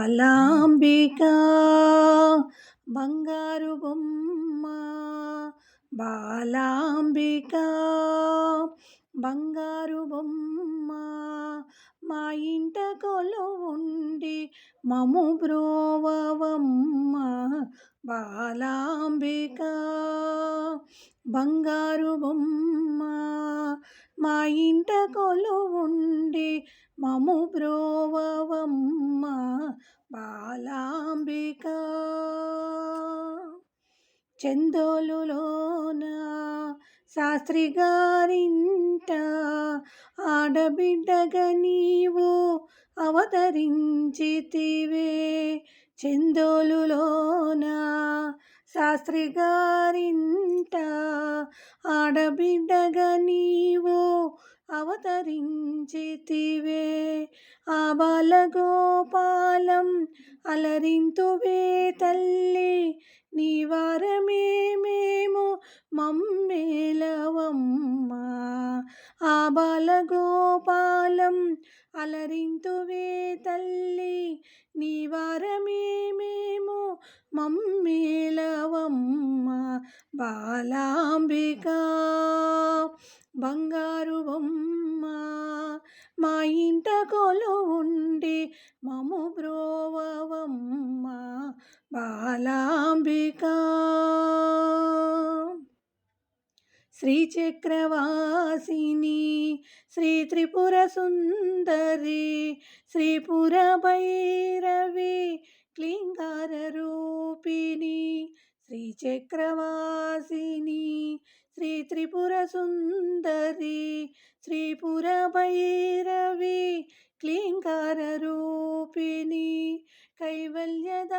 బాలాంబిక బంగారు బొమ్మ బాలాంబిక బంగారు బొమ్మ మా ఇంట ఉండి మము బ్రోవమ్మ బాలాంబిక బంగారు బొమ్మ మా ఇంట ఉండి మము బ్రోవమ్మ బాలాంబిక. చందోలులోన శాస్త్రి గారింట ఆడబిడ్డగా నీవు అవతరించితివే. చందోలులోన శాస్త్రి గారింట ఆడబిడ్డగా అవతరించితివే. ఆ బాలగోపాలం అలరింతువే తల్లి నీ వారమే మేము మమ్మేలవమ్మ ఆ బాలగోపాలం అలరింతువే తల్లి నీ వారమే మేము మమ్మేలవమ్మ బాలాంబికా బంగారు బొమ్మ మా ఇంట కొలు ఉండి మము బ్రోవమ్మ బాలాంబిక. శ్రీచక్రవాసిని శ్రీ త్రిపుర సుందరి శ్రీపుర భైరవి క్లింగార రూపిణి శ్రీచక్రవాసిని త్రిపుర సుందరి శ్రీపుర భైరవి క్లీంకార రూపిణి కైవల్యదాయిని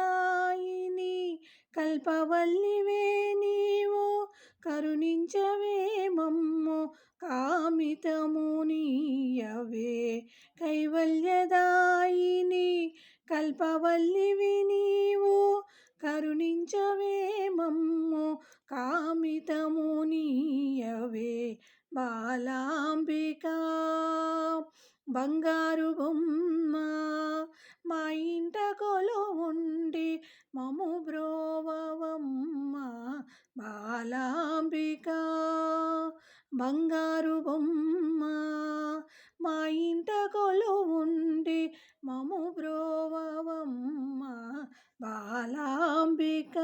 కల్పవల్లివే నీవు కరుణించవే మమ్ము కామితమునియవే కైవల్యదాయిని కల్పవల్లివి నీవు కరుణించవే మమ్ము వే బాలాంబిక. బంగారు బొమ్మ మా ఇంట ఉండి మము బ్రోవమ్మ బాలాంబిక. బంగారు బొమ్మ మా ఇంట ఉండి మము బ్రోవమ్మ బాలాంబిక.